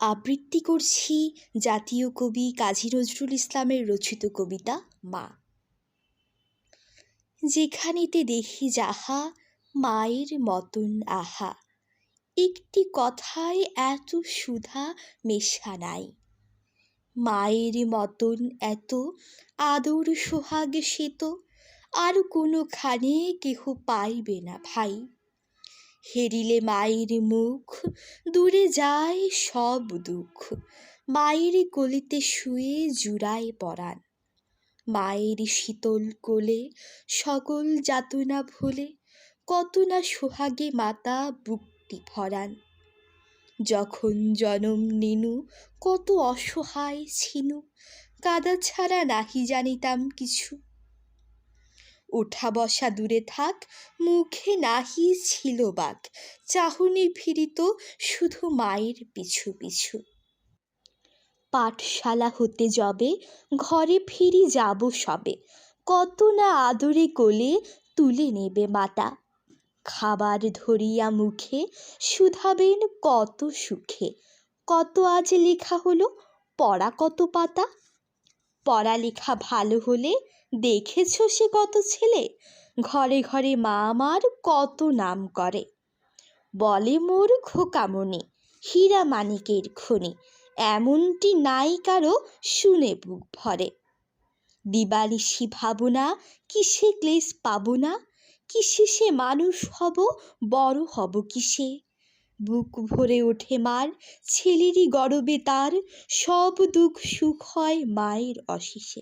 আবৃত্তি করছি জাতীয় কবি কাজী নজরুল ইসলামের রচিত কবিতা মা। যেখানেতে দেখি যাহা, মায়ের মতন আহা। একটি কথায় এত সুধা মেশা নাই। মায়ের মতন এত আদর সোহাগ সে তো, আর কোনোখানে কেহ পাইবে না ভাই। হেরিলে মায়ের মুখ, দূরে যায় সব দুঃখ। মায়ের কোলেতে শুয়ে জুড়ায় পরাণ। মায়ের শীতল কোলে সকল যাতনা ভুলে, কত না সোহাগে মাতা বুকটি ভরান যখন জনম নিনু, কত অসহায় ছিনু, কাদা ছাড়া নাহি জানিতাম কিছু। ওঠা বসা দূরে থাক, মুখে নাহি ছিল বাক, চাহনি ফিরিত শুধু মায়ের পিছু পিছু। পাঠশালা হতে যবে, ঘরে ফিরি যাব সবে, কত না আদরে কোলে তুলে নেবে মাতা। খাবার ধরিয়া মুখে শুধাবেন কত সুখে, কত আজ লেখা হলো, পড়া কত পাতা। পড়ালেখা ভালো হলে দেখেছ সে কত ছেলে? ঘরে ঘরে মা আমার কত নাম করে। বলে মোর খোকামণি, হীরা মানিকের খনি, এমনটি নাই কারও শুনে বুক ভরে। দিবালিশি ভাবনা, কিসে ক্লেশ পাবো না? কিসে সে মানুষ হব, বড় হব কিসে? বুক ভরে ওঠে মার ছেলেরই গরবে তার সব দুঃখ সুখ হয় মায়ের অশেষে